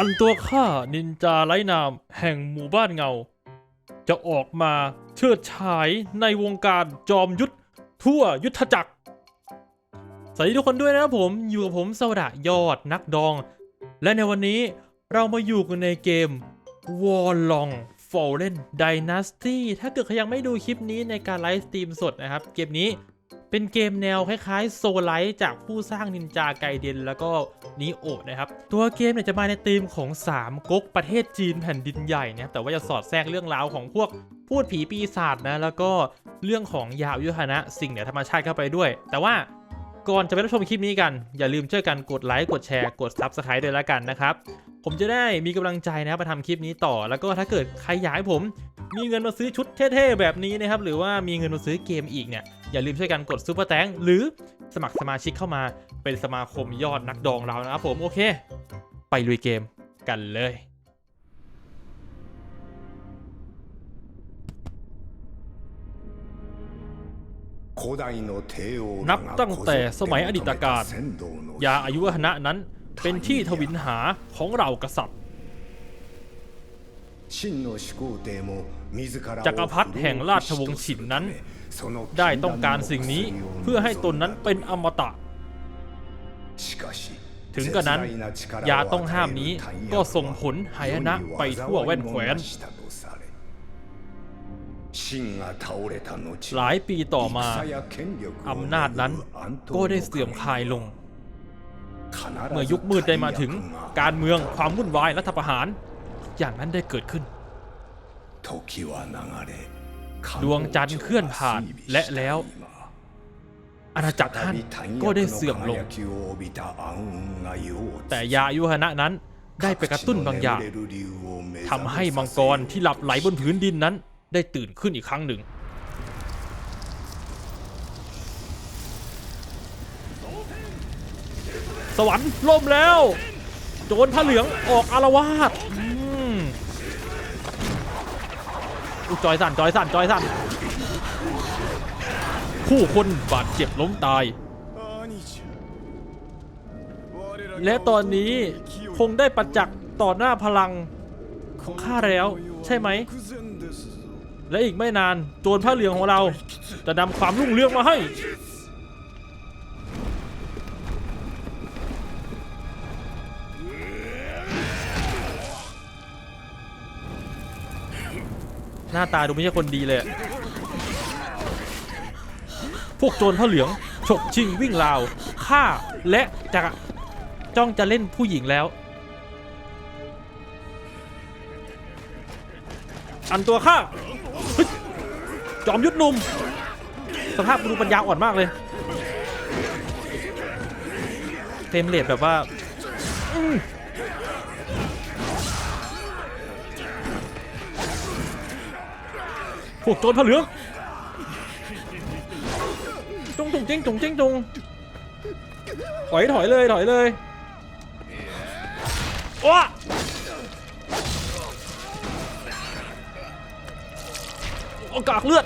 อันตัวข้านินจาไร้นาม แห่งหมู่บ้านเงา จะออกมาเชิดฉายในวงการจอมยุทธทั่วยุทธจักร สวัสดีทุกคนด้วยนะครับผมอยู่กับผมสวดะยอดนักดอง และในวันนี้เรามาอยู่กันในเกม w a r l o n g Fallen Dynasty ถ้าเกิดใครยังไม่ดูคลิปนี้ในการไลฟ์สตรีมสดนะครับ เกมนี้ เป็นเกมแนวคล้ายๆโซไลท์จากผู้สร้างนินจาไกเดนแล้วก็นิโอนะครับ ตัวเกมเนี่ยจะมาในธีมของ3ก๊กประเทศจีนแผ่นดินใหญ่นะครับแต่ว่าจะสอดแทรกเรื่องราวของพวกพูดผีปีศาจนะแล้วก็เรื่องของยาอายุหนะสิ่งเหนือธรรมชาติเข้าไปด้วย แต่ว่าก่อนจะไปรับชมคลิปนี้กัน อย่าลืมช่วยกันกดไลค์กดแชร์กด Subscribe ด้วยแล้วกันนะครับ ผมจะได้มีกำลังใจนะครับมาทำคลิปนี้ต่อ แล้วก็ถ้าเกิดใครอยากให้ผม มีเงินมาซื้อชุดเท่ๆแบบนี้นะครับหรือว่ามีเงินมาซื้อเกมอีกเนี่ย อย่าลืมช่วยกันกดซูเปอร์แตงหรือสมัครสมาชิกเข้ามาเป็นสมาคมยอดนักดองเรานะครับผมโอเค ไปลุยเกมกันเลยนับตั้งแต่สมัยอดีตการยาอายุวหนะนั้นเป็นที่ทวินหาของเรากษัตริย์จักรพรรดิแห่งราชวงศ์ฉินนั้น ได้ต้องการสิ่งนี้เพื่อให้ตนนั้นเป็นอมตะ ถึงกระนั้น ยาต้องห้ามนี้ก็ส่งผลหายนะไปทั่วแว่นแคว้นหลายปีต่อมา อำนาจนั้นก็ได้เสื่อมคลายลง เมื่อยุคมืดได้มาถึงการเมืองความวุ่นวายรัฐประหาร อย่างนั้นได้เกิดขึ้น ดวงจันทร์เคลื่อนผ่านและแล้ว อาณาจักรท่านก็ได้เสื่อมลง แต่ยาอายุหนะนั้นได้ไปกระตุ้นบางอย่างทำให้มังกรที่หลับไหลบนพื้นดินนั้น ได้ตื่นขึ้นอีกครั้งหนึ่ง สวรรค์ล่มแล้ว โจรผ้าเหลืองออกอารวาส จอยสั่นจอยสั่นจอยสั่นผู้คนบาดเจ็บล้มตาย และตอนนี้คงได้ประจักษ์ต่อหน้าพลังของข้าแล้วใช่ไหม และอีกไม่นานโจรผ้าเหลืองของเรา จะนำความรุ่งเรืองมาให้ น้าตาดูไม่ใช่คนดีเลย พวกโจรผ้าเหลือง ฉกชิงวิ่งราวฆ่าและจะจ้องจะเล่นผู้หญิงแล้ว อันตัวข้าจอมยุทธหนุ่ม สภาพดูปัญญาอ่อนมากเลยเฟรมเรทแบบว่า วกโจรผ้าเหลืองจงจงเจ้งจงเจ้งจงถอยถอยเลยถอยเลยว้าโอกากเลือด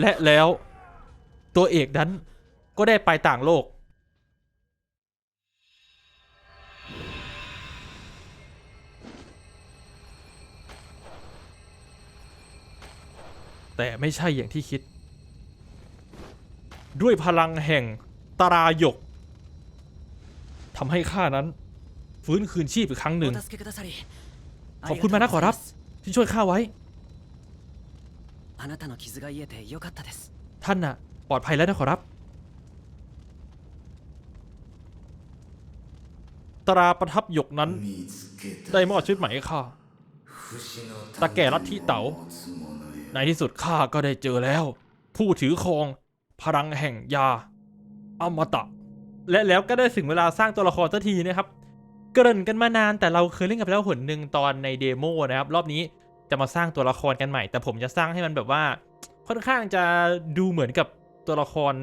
และแล้วตัวเอกนั้นก็ได้ไปต่างโลก แต่ไม่ใช่อย่างที่คิด ด้วยพลังแห่งตารายกทำให้ข้านั้น ฟื้นคืนชีพอีกครั้งหนึ่ง ขอบคุณมากนะขอรับ ที่ช่วยข้าไว้ ท่านน่ะ ปลอดภัยแล้วนะขอรับ ตราประทับหยกนั้น ได้มอบชีวิตใหม่ให้ข้าตาแก่ลัทธิเต๋า ในที่สุดข้าก็ได้เจอแล้ว ผู้ถือครอง พลังแห่งยา อมตะ และแล้วก็ได้ถึงเวลาสร้างตัวละครสักทีนะครับ เกริ่นกันมานานแต่เราเคยเล่นกันไปแล้วหนหนึ่งตอนในเดโมนะครับ รอบนี้จะมาสร้างตัวละครกันใหม่ แต่ผมจะสร้างให้มันแบบว่า ค่อนข้างจะดูเหมือนกับตัวละคร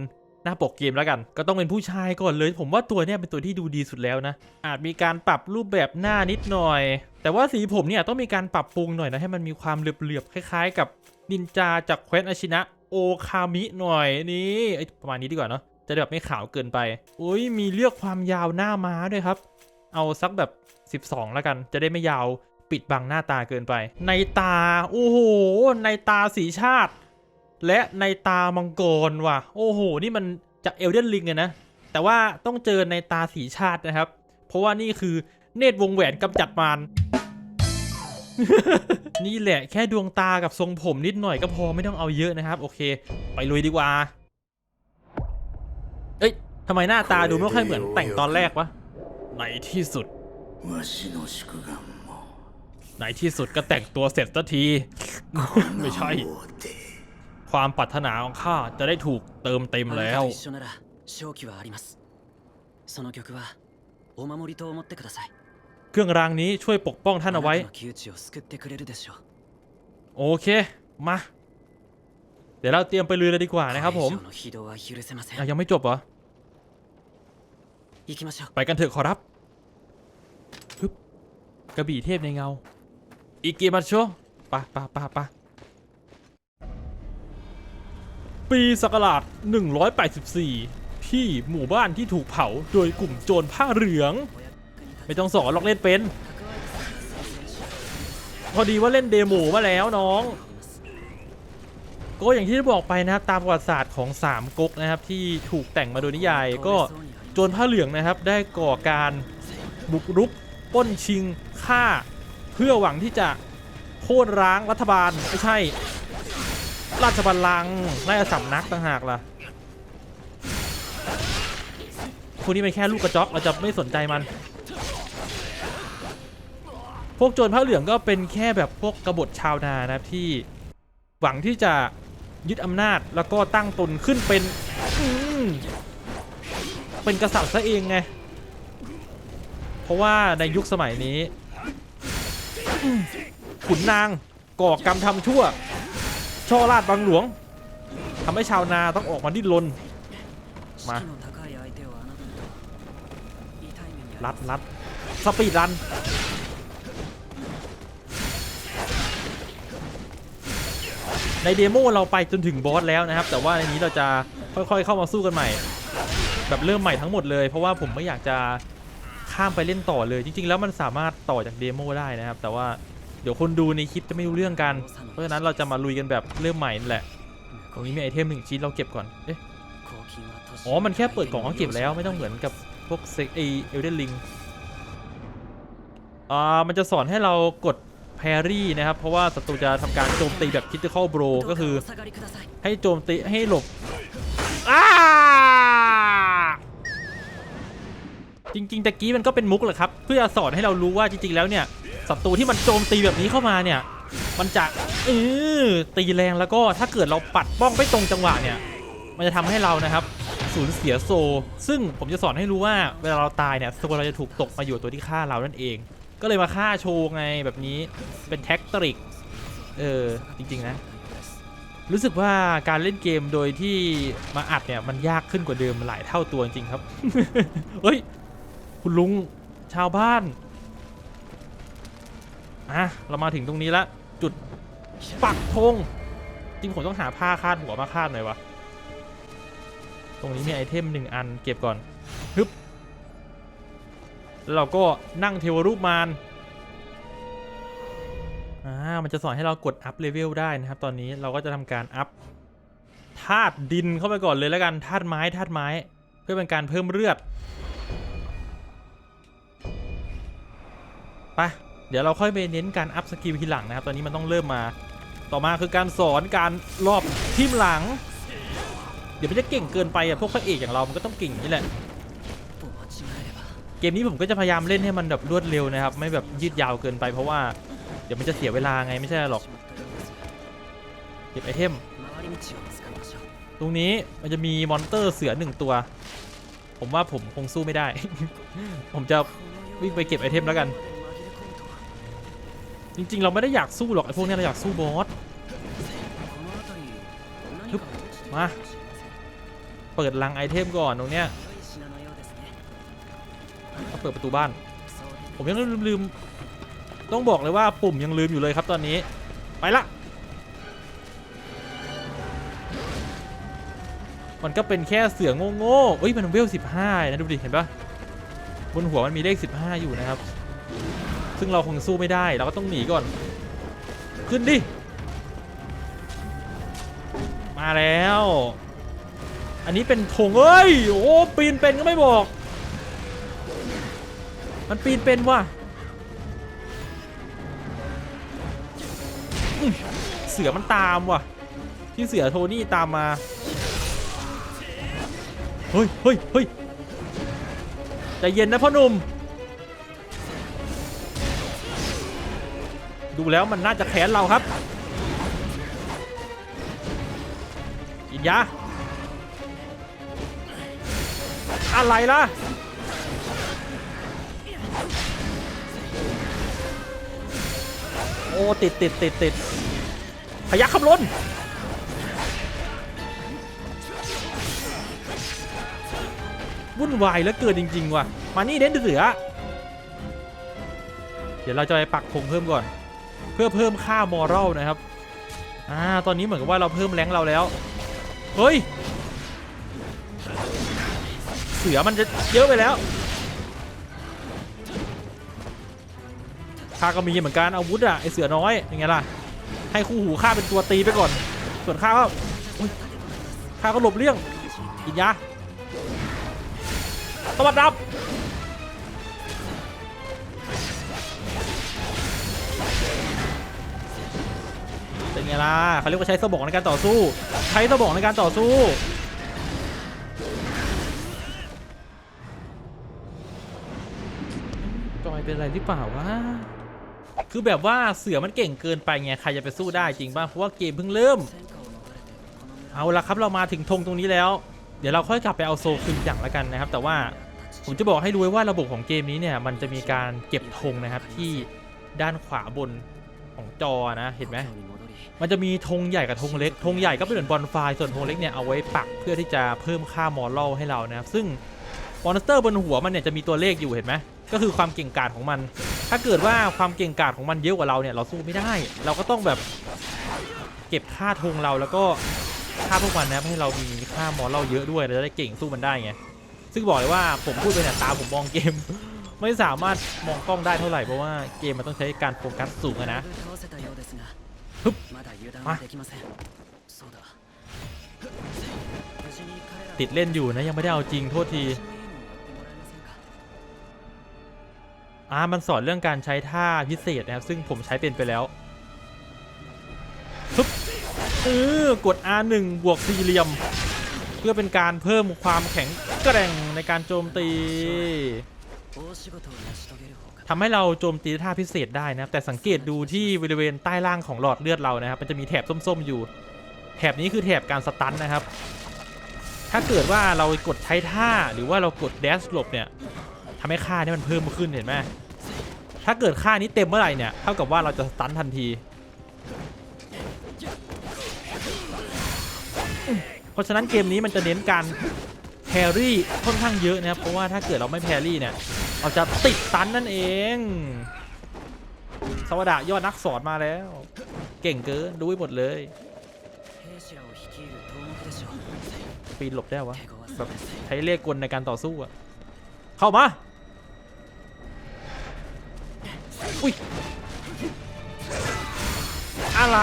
หน้าปกเกมแล้วกัน ก็ต้องเป็นผู้ชายก่อนเลย ผมว่าตัวเนี้ยเป็นตัวที่ดูดีสุดแล้วนะ อาจมีการปรับรูปแบบหน้านิดหน่อย แต่ว่าสีผมเนี่ยต้องมีการปรับปรุงหน่อยนะให้มันมีความเหลือบๆคล้าย ๆ กับ นินจาจากแคว้นอาชินะ โอคามิหน่อยนี่ประมาณนี้ดีกว่าเนาะจะได้แบบไม่ขาวเกินไปอุ้ยมีเลือกความยาวหน้าม้าด้วยครับ เอาสักแบบ 12 แล้วกัน จะได้ไม่ยาวปิดบังหน้าตาเกินไป ในตา โอ้โห ในตาสีชาติ และในตามังกรว่ะ โอ้โห นี่มันจากเอลเดนลิงเลยนะ แต่ว่าต้องเจอในตาสีชาตินะครับ เพราะว่านี่คือเนตรวงแหวนกำจัดมาร นี่แหละแค่ดวงตากับทรงผมนิดหน่อยก็พอไม่ต้องเอาเยอะนะครับ โอเค ไปลุยดีกว่า เอ้ยทำไมหน้าตาดูไม่ค่อยเหมือนแต่งตอนแรกวะ ในที่สุด わしの宿願も ในที่สุดก็แต่งตัวเสร็จสักที ไม่ใช่ 王で ความปรารถนาของข้าจะได้ถูกเติมเต็ม あな แล้ た ว と一緒なら勝機はありますその曲はお守りと思ってください เครื่องรางนี้ช่วยปกป้องท่านเอาไว้ โอเค มา เดี๋ยวเราเตรียมไปลุยเลยดีกว่านะครับผมยังไม่จบเหรอ ไปกันเถอะขอรับฮึบกระบี่เทพในเงา อิกิมาโชปะปะปะปะปีศักราช184 ที่หมู่บ้านที่ถูกเผาโดยกลุ่มโจรผ้าเหลือง ไม่ต้องสอนหรอกเล่นเป็น พอดีว่าเล่นเดโมมาแล้วน้อง ก็อย่างที่บอกไปนะครับตามประวัติศาสตร์ของ3ก๊กนะครับที่ถูกแต่งมาโดยนิยายก็โจรผ้าเหลืองนะครับได้ก่อการบุกรุกป้นชิงฆ่า เพื่อหวังที่จะโค่นร้างรัฐบาลไม่ใช่ ราชบัลลังก์ราชสำนักต่างหากล่ะพวกนี้เป็นแค่ลูกกระจอกเราจะไม่สนใจมัน พวกโจรผ้าเหลืองก็เป็นแค่แบบพวกกบฏชาวนานะที่หวังที่จะยึดอำนาจแล้วก็ตั้งตนขึ้นเป็นเป็นกษัตริย์ซะเองไง เพราะว่าในยุคสมัยนี้ ขุนนางก่อกรรมทำชั่ว ช่อราดบางหลวงทำให้ชาวนาต้องออกมาดิ้นรนมาลัดลัดสปีดรัน ในเดโมเราไปจนถึงบอสแล้วนะครับ แต่ว่าในนี้เราจะค่อยๆเข้ามาสู้กันใหม่ แบบเริ่มใหม่ทั้งหมดเลย เพราะว่าผมไม่อยากจะข้ามไปเล่นต่อเลย จริง ๆ แล้วมันสามารถต่อจากเดโมได้นะครับ แต่ว่าเดี๋ยวคนดูในคลิปจะไม่รู้เรื่องกัน เพราะฉะนั้นเราจะมาลุยกันแบบเริ่มใหม่นั่นแหละ ตรงนี้มีไอเทมหนึ่งชิ้นเราเก็บก่อน เอ๊อ๋อ มันแค่เปิดกล่องเอาเก็บแล้วไม่ต้องเหมือนกับพวกเซ็กเอเอลเดนลิง อ่า มันจะสอนให้เรากด แพรี่นะครับ เพราะว่าศัตรูจะทำการโจมตีแบบคิติคอลโบรก็คือให้โจมตีให้หลบจริงๆตะกี้มันก็เป็นมุกแหละครับ เพื่อสอนให้เรารู้ว่าจริงๆแล้วเนี่ยศัตรูที่มันโจมตีแบบนี้เข้ามาเนี่ย มันจะเออตีแรงแล้วก็ถ้าเกิดเราปัดป้องไม่ตรงจังหวะเนี่ย มันจะทำให้เรานะครับสูญเสียโซ ซึ่งผมจะสอนให้รู้ว่าเวลาเราตายเนี่ยโซเราจะถูกตกมาอยู่ตัวที่ฆ่าเรานั่นเอง ก็เลยมาฆ่าโชว์ไงแบบนี้เป็นแท็กตริก เออ จริง ๆ นะ รู้สึกว่าการเล่นเกมโดยที่มาอัดเนี่ย มันยากขึ้นกว่าเดิมหลายเท่าตัวจริงๆครับ เฮ้ย คุณลุงชาวบ้านอะเรามาถึงตรงนี้ละ จุดปักธงจริงผมต้องหาผ้าคาดหัวมาคาดหน่อยวะ ตรงนี้มีไอเทมหนึ่งอันเก็บก่อนฮึบ แล้วเราก็นั่งเทวรูปมารอ่ามันจะสอนให้เรากดอัพเลเวลได้นะครับ ตอนนี้เราก็จะทำการอัพธาตุดินเข้าไปก่อนเลยแล้วกันธาตุไม้ธาตุไม้ เพื่อเป็นการเพิ่มเลือดไปเดี๋ยวเราค่อยไปเน้นการอัพสกิลทีหลังนะครับ ตอนนี้มันต้องเริ่มมา ต่อมาคือการสอนการรอบทิมหลัง เดี๋ยวมันจะเก่งเกินไปอะพวกพระเอกอย่างเรามันก็ต้องเก่งนี่แหละ เกมนี้ผมก็จะพยายามเล่นให้มันแบบรวดเร็วนะครับ ไม่แบบยืดยาวเกินไปเพราะว่าเดี๋ยวมันจะเสียเวลาไงไม่ใช่หรอกเก็บไอเทมตรงนี้มันจะมีมอนเตอร์เสือหนึ่งตัว ผมว่าผมคงสู้ไม่ได้ ผมจะวิ่งไปเก็บไอเทมแล้วกัน จริงๆ เราไม่ได้อยากสู้หรอกไอพวกนี้เราอยากสู้บอสมา เปิดลังไอเทมก่อนตรงเนี้ย เปิดประตูบ้าน ผมยังลืมลืมต้องบอกเลยว่าปุ่มยังลืมอยู่เลยครับตอนนี้ ไปละ มันก็เป็นแค่เสือโง่ๆเอ้ย มันเวล15นะดูดิ เห็นปะบนหัวมันมีเลข15อยู่นะครับ ซึ่งเราคงสู้ไม่ได้ เราก็ต้องหนีก่อน ขึ้นดิ มาแล้ว อันนี้เป็นธงเอ้ย โอ้ปีนเป็นก็ไม่บอก มันปีนเป็นว่ะเสือมันตามว่ะ ที่เสือโทนี่ตามมา เฮ้ยเฮ้ยเฮ้ยใจเย็นนะพ่อหนุ่ม ดูแล้วมันน่าจะแค้นเราครับกินยาอะไรล่ะ อ้ติดติดติดติดพยักขับลนวุ่นวายแล้วเกินจริง ๆ ว่ะ มานี่เด่นเสือ เดี๋ยวเราจะไปปักธงเพิ่มก่อน เพื่อเพิ่มค่ามอรัลนะครับ อ่า ตอนนี้เหมือนกับว่าเราเพิ่มแรงเราแล้ว เฮ้ย เสือมันจะเยอะไปแล้ว ข้าก็มีเหมือนกันอาวุธอะไอเสือน้อยยังไงล่ะให้คู่หูข้าเป็นตัวตีไปก่อน ส่วนข้าก็ข้าก็หลบเลี่ยงกินยาตวัดดับเป็นไงล่ะเขาเรียกว่าใช้สมองในการต่อสู้ ใช้สมองในการต่อสู้จอยเป็นอะไรหรือเปล่าวะ คือแบบว่าเสือมันเก่งเกินไปไงใครจะไปสู้ได้จริงป่ะเพราะว่าเกมเพิ่งเริ่ม เอาละครับเรามาถึงธงตรงนี้แล้ว เดี๋ยวเราค่อยกลับไปเอาโซคืนอย่างละกันนะครับ แต่ว่าผมจะบอกให้รู้ว่าระบบของเกมนี้เนี่ยมันจะมีการเก็บธงนะครับที่ด้านขวาบนของจอนะเห็นไหมมันจะมีธงใหญ่กับธงเล็กธงใหญ่ก็เป็นเหมือนบอลไฟส่วนธงเล็กเนี่ยเอาไว้ปักเพื่อที่จะเพิ่มค่ามอรัลให้เรานะครับซึ่งมอนสเตอร์บนหัวมันเนี่ยจะมีตัวเลขอยู่เห็นไหมก็คือความเก่งกาจของมัน ถ้าเกิดว่าความเก่งกาจของมันเยอะกว่าเราเนี่ยเราสู้ไม่ได้ เราก็ต้องแบบเก็บค่าธงเราแล้วก็ค่าพวกมันนะให้เรามีค่ามอเราเยอะด้วยเราจะได้เก่งสู้มันได้ไงซึ่งบอกเลยว่าผมพูดไปเนี่ยตาผมมองเกม ไม่สามารถมองกล้องได้เท่าไหร่เพราะว่าเกมมันต้องใช้การโฟกัสสูงนะฮึบมาติดเล่นอยู่นะยังไม่ได้เอาจริงโทษที อ่ามันสอนเรื่องการใช้ท่าพิเศษนะครับ ซึ่งผมใช้เป็นไปแล้วซุปเออกด R1 บวกสี่เหลี่ยม เพื่อเป็นการเพิ่มความแข็งแกร่งในการโจมตีทำให้เราโจมตีท่าพิเศษได้นะครับ แต่สังเกตดูที่บริเวณใต้ล่างของหลอดเลือดเรานะครับ มันจะมีแถบส้มๆอยู่ แถบนี้คือแถบการสตันนะครับ ถ้าเกิดว่าเรากดใช้ท่าหรือว่าเรากดแดชหลบเนี่ย ทำให้ค่านี่มันเพิ่มขึ้นเห็นไหมถ้าเกิดค่านี้เต็มเมื่อไหร่เนี่ยเท่ากับว่าเราจะสตันทันที เพราะฉะนั้นเกมนี้มันจะเน้นการแพรี่ค่อนข้างเยอะนะครับเพราะว่าถ้าเกิดเราไม่แพรี่เนี่ยเราจะติดตันนั่นเอง สวัสดียอดนักสอนมาแล้ว เก่งเกินดูหมดเลยปีนหลบได้วะแบบใช้เลขกลในการต่อสู้อะเข้ามา อุ้ยอะไร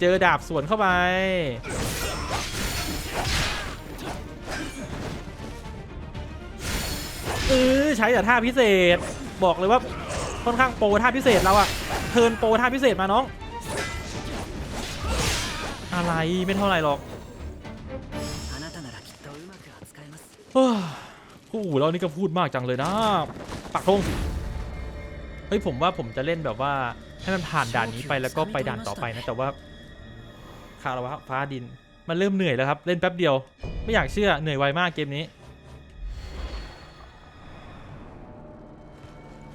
เจอดาบสวนเข้าไป เออใช้แต่ท่าพิเศษ บอกเลยว่าค่อนข้างโปรท่าพิเศษเราอะเทินโปรท่าพิเศษมาน้อง อะไรไม่เท่าไหร่หรอกโอ้โหูเรานี่ก็พูดมากจังเลยนะ ปักธง เฮ้ยผมว่าผมจะเล่นแบบว่าให้มันผ่านด่านนี้ไปแล้วก็ไปด่านต่อไปนะแต่ว่าคาราวะฟ้าดิน มันเริ่มเหนื่อยแล้วครับ เล่นแป๊บเดียว ไม่อยากเชื่อเหนื่อยไวมากเกมนี้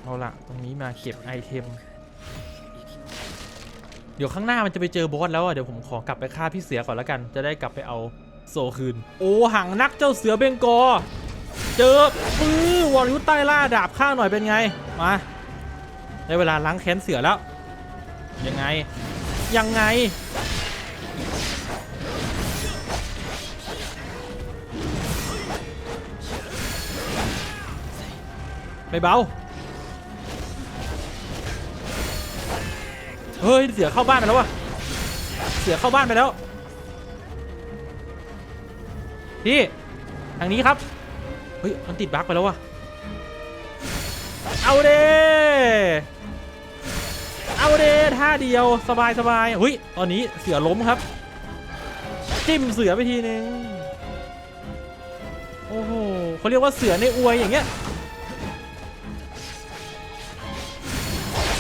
เอาละตรงนี้มาเก็บไอเทม เดี๋ยวข้างหน้ามันจะไปเจอบอสแล้วอะเดี๋ยวผมขอกลับไปฆ่าพี่เสือก่อนแล้วกัน จะได้กลับไปเอาโซคืน โอ้หังนักเจ้าเสือเบงกอ เจอปื้อวอลยุทธ์ใต้ล่าดาบข้าหน่อยเป็นไง มา ได้เวลาล้างแค้นเสือแล้ว ยังไง ยังไงไปเบา เฮ้ย เสือเข้าบ้านไปแล้ววะเสือเข้าบ้านไปแล้ว พี่ ทางนี้ครับ เฮ้ย มันติดบั๊กไปแล้ววะเอาเด้ เอาเดท่าเดียวสบายสบายเฮ้ยตอนนี้เสือล้มครับ จิ้มเสือไปทีนึงโอ้โหเขาเรียกว่าเสือในอวยอย่างเงี้ย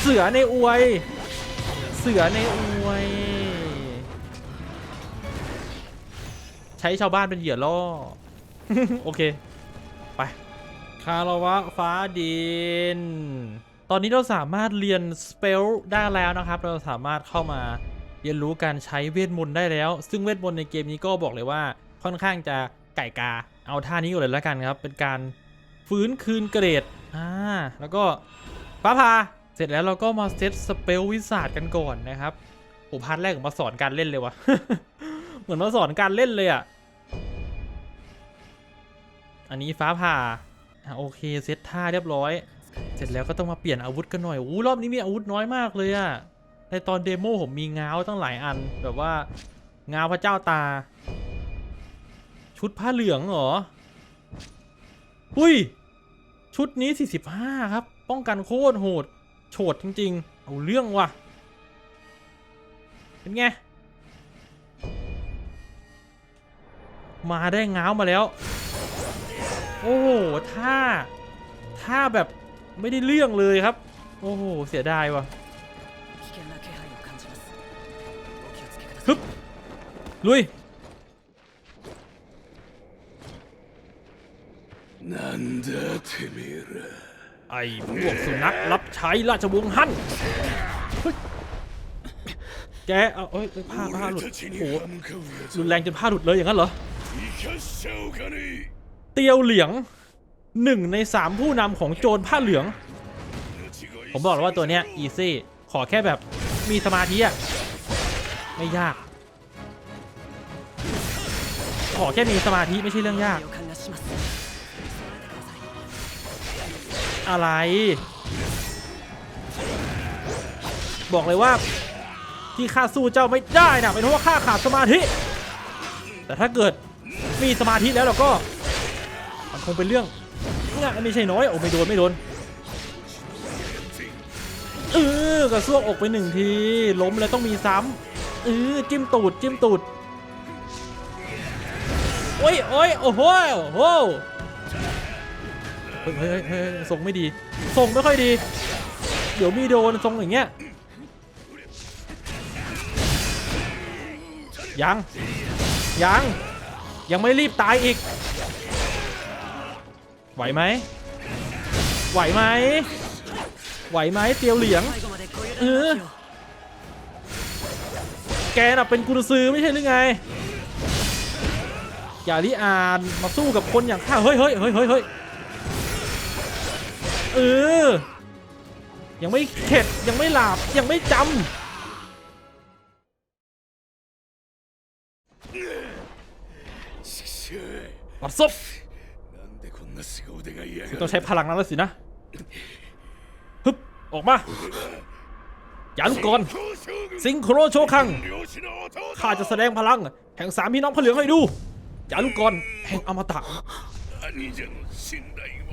เสือในอวย เสือในอวย ใช้ชาวบ้านเป็นเหยื่อล่อ โอเค ไป คาราวะฟ้าดิน ตอนนี้เราสามารถเรียนสเปลได้แล้วนะครับ เราสามารถเข้ามาเรียนรู้การใช้เวทมนต์ได้แล้ว ซึ่งเวทมนต์ในเกมนี้ก็บอกเลยว่าค่อนข้างจะไก่กา เอาท่านี้ก่อนเลยแล้วกันครับ เป็นการฟื้นคืนเกรด อ่า แล้วก็ฟ้าพา เสร็จแล้วเราก็มาเซตสเปลวิสาดกันก่อนนะครับโอ้พาร์ทแรกผมมาสอนการเล่นเลยวะเหมือนมาสอนการเล่นเลยอะอันนี้ฟ้าผ่าอะโอเค เซตท่าเรียบร้อย เสร็จแล้วก็ต้องมาเปลี่ยนอาวุธกันหน่อยอู้รอบนี้มีอาวุธน้อยมากเลยอะในตอนเดโมผมมีง้าวตั้งหลายอัน แบบว่าง้าวพระเจ้าตา ชุดผ้าเหลืองเหรอหุ้ย ชุดนี้ 45 ครับ ป้องกันโคตรโหด โฉดจริง ๆ เอาเรื่องว่ะ เป็นไง มาได้ง้าวมาแล้ว โอ้โหท่าท่าแบบ ไม่ได้เรื่องเลยครับ โอ้โห เสียดายว่ะฮึบลุยไอ้พวกสุนัขรับใช้ราชวงศ์ฮั่นแกเอาเอ้ยผ้าผ้าหลุดโหรุนแรงจนผ้าหลุดเลยอย่างนั้นเหรอ เตียวเหลียง หนึ่งในสามผู้นำของโจรผ้าเหลือง ผมบอกแล้วว่าตัวเนี้ยอีซี่ขอแค่แบบมีสมาธิอะไม่ยาก ขอแค่มีสมาธิไม่ใช่เรื่องยาก อะไร บอกเลยว่าที่ข้าสู้เจ้าไม่ได้นะเป็นเพราะว่าข้าขาดสมาธิ แต่ถ้าเกิดมีสมาธิแล้วเราก็มันคงเป็นเรื่อง ง่ายไม่ใช่น้อยโอ้ไม่โดนไม่โดนเออกระซวกอกไปหนึ่งทีล้มแล้วต้องมีซ้ำเออจิ้มตูดจิ้มตูดโอ้ยโอ้ยโอ้โหโอ้โหเฮ้ยเฮ้ยเฮ้ยเฮ้ยทรงไม่ดีทรงไม่ค่อยดี เดี๋ยวมีโดนทรงอย่างเงี้ยยังยังยังไม่รีบตายอีก ไหวไหมไหวไหมไหวไหมเตียวเหลียงเออแกน่ะเป็นกุนซือไม่ใช่หรือไง อย่าลิอ่านมาสู้กับคนอย่างข้าเฮ้ยเฮ้ยเฮ้ยเฮ้ยเฮ้ยเออยังไม่เข็ด ยังไม่หลาบ ยังไม่จำมาดซบ ต้องใช้พลังนั้นแล้วสินะฮึบออกมายันุกนสิงโครโชคังข้าจะแสดงพลัง แห่งสามพี่น้องพระเหลืองให้ดูยันุกนแห่งอมตะ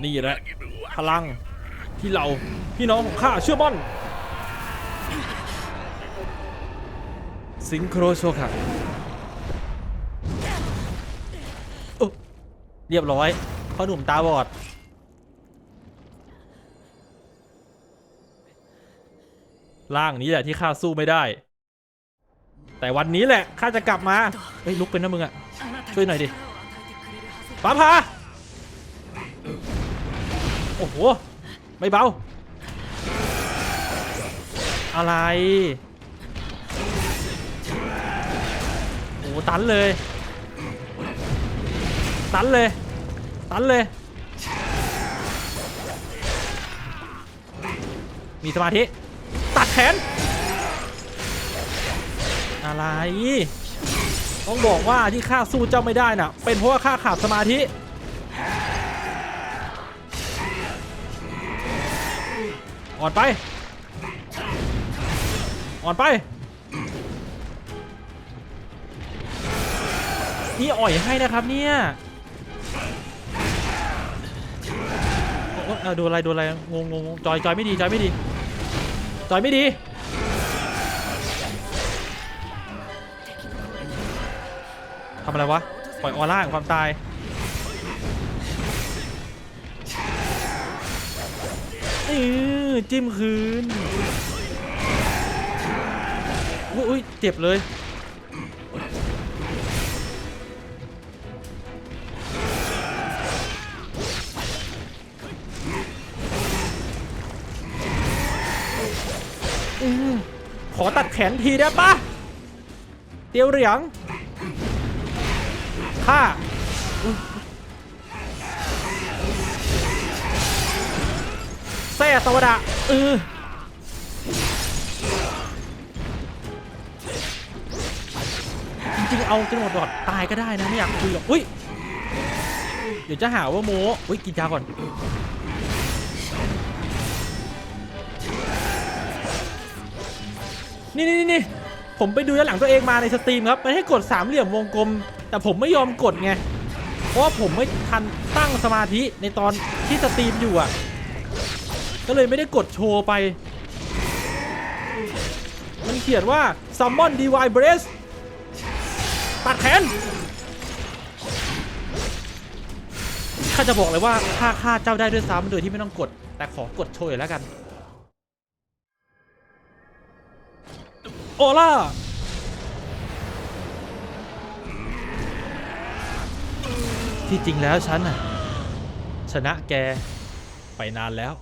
นี่แหละพลังที่เราพี่น้องของข้าเชื่อมั่นสิงโครโชคังเรียบร้อย พ่อหนุ่มตาบอด ร่างนี้แหละที่ข้าสู้ไม่ได้ แต่วันนี้แหละข้าจะกลับมา เฮ้ยลุกเป็นนะมึงอะช่วยหน่อยดิฟ้าพาโอ้โห ไม่เบา อะไร โอ้ตันเลย ตันเลย ตันเลย มีสมาธิ ตัดแขน อะไร ต้องบอกว่าที่ข้าสู้เจ้าไม่ได้น่ะ เป็นเพราะว่าข้าขาดสมาธิ อ่อนไป อ่อนไปนี่อ่อยให้นะครับเนี่ย โอ้โอ้เอาดูอะไรดูอะไรงงงงจอยจอยไม่ดีจอยไม่ดีจอยไม่ดีทำอะไรวะปล่อยออร่าแห่งความตายเออจิ้มคืนอุ้ยเจ็บเลย แขนทีได้ปะเตียวเหลียงฆ่าแซ่สวัสดะเออจริงๆเอาจนหมดหลอดตายก็ได้นะไม่อยากคุยหรอกอุ้ยเดี๋ยวจะหาว่าโมอุ้ยกินยาก่อน นี่นี่นี่ผมไปดูย้อนหลังตัวเองมาในสตรีมครับมันให้กดสามเหลี่ยมวงกลม แต่ผมไม่ยอมกดไง เพราะผมไม่ทันตั้งสมาธิในตอนที่สตรีมอยู่อะ ก็เลยไม่ได้กดโชว์ไป มันเขียนว่า summon divine breath ตัดแขนข้าจะบอกเลยว่าข้าฆ่าเจ้าได้ด้วยซ้ำโดยที่ไม่ต้องกด แต่ขอกดโชว์แล้วกัน ออร่าที่จริงแล้วฉันชนะแก ไปนานแล้ว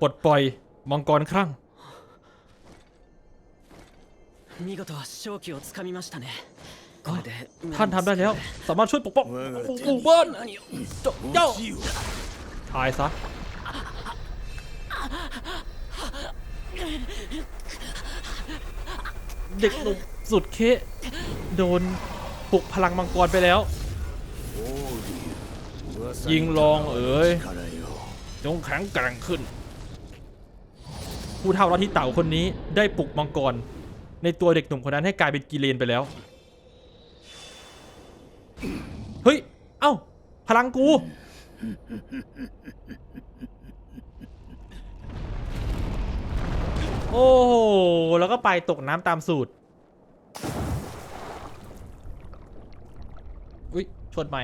ปลดปล่อยมังกรครั่งท่านทำได้แล้ว สามารถช่วยปกป้องหมู่บ้านเจ้าตายซะ เด็กหนุ่มสุดเคะโดนปลุกพลังมังกรไปแล้ว ยิงลองเอ๋ยจงแข็งแกร่งขึ้น ผู้เท่าราที่เต่าคนนี้ได้ปลุกมังกร ในตัวเด็กหนุ่มคนนั้นให้กลายเป็นกิเลนไปแล้ว เฮ้ย เอ้า พลังกู โอ้โห แล้วก็ไปตกน้ำตามสูตร อุ้ยชนไป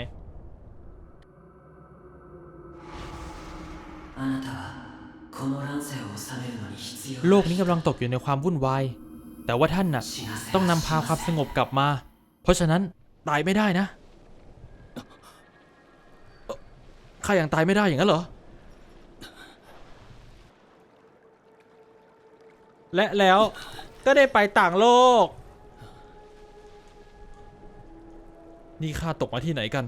โลกนี้กำลังตกอยู่ในความวุ่นวาย แต่ว่าท่านน่ะ ต้องนำพาความสงบกลับมา เพราะฉะนั้นตายไม่ได้นะข้าอย่างตายไม่ได้อย่างนั้นเหรอ และแล้วก็ได้ไปต่างโลก นี่ข้าตกมาที่ไหนกัน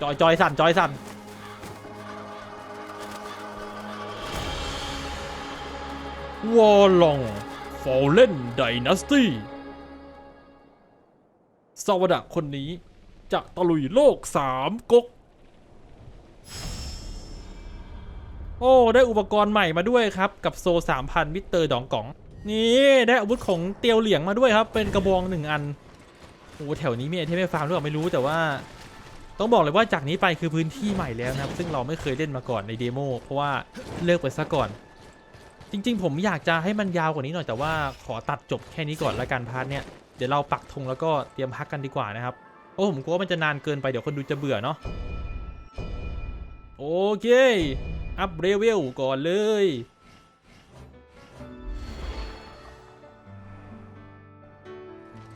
จอยจอยสั่นจอยสั่นวอลองฟอลเลนไดนาสตี้สวัสดคนนี้จะตะลุยโลกสามก๊ก โอ้ได้อุปกรณ์ใหม่มาด้วยครับ กับโซ3,000มิเตอร์ดองกอง นี่ได้อาวุธของเตียวเหลียงมาด้วยครับ เป็นกระบองหนึ่งอันโอ้แถวนี้มีไอเทมไม่ฟาร์มหรือเปล่าไม่รู้แต่ว่า ต้องบอกเลยว่าจากนี้ไปคือพื้นที่ใหม่แล้วนะครับ ซึ่งเราไม่เคยเล่นมาก่อนในเดโมเพราะว่าเลิกไปซะก่อน จริง ๆ ผมอยากจะให้มันยาวกว่านี้หน่อยแต่ว่าขอตัดจบแค่นี้ก่อนละกันพาร์ทเนี้ยเดี๋ยวเราปักธงแล้วก็เตรียมพักกันดีกว่านะครับโอ้ผมกลัวมันจะนานเกินไปเดี๋ยวคนดูจะเบื่อเนาะโอเค อัพเรเวลก่อนเลย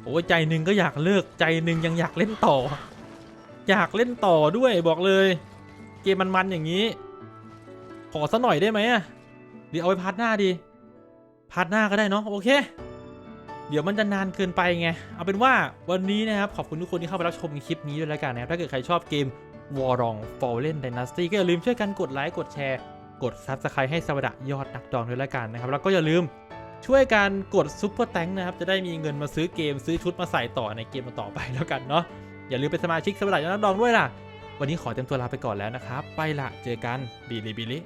โอ้ใจหนึ่งก็อยากเลิกใจหนึ่งยังอยากเล่นต่อ อยากเล่นต่อด้วยบอกเลย เกมมันๆอย่างนี้ ขอสักหน่อยได้ไหมอะหรือเอาไปพาร์ทหน้าดีพาร์ทหน้าก็ได้เนาะโอเคเดี๋ยวมันจะนานเกินไปไง เอาเป็นว่าวันนี้นะครับ ขอบคุณทุกคนที่เข้าไปรับชมคลิปนี้ด้วยแล้วกันนะครับ ถ้าเกิดใครชอบเกม วอรองฟอลเลนไดนาสตี้ก็อย่าลืมช่วยกันกดไลค์กดแชร์ กดซับสไครต์ให้สวัสดยอดนักดองด้วยละกันนะครับ แล้วก็อย่าลืมช่วยกันกดซุปเปอร์แตงนะครับ จะได้มีเงินมาซื้อเกมซื้อชุดมาใส่ต่อในเกมต่อไปแล้วกันเนาะอย่าลืมเป็นสมาชิกสวัสดยอดนักดองด้วยล่ะ วันนี้ขอเต็มตัวลาไปก่อนแล้วนะครับไปละเจอกันบิลิบิลิ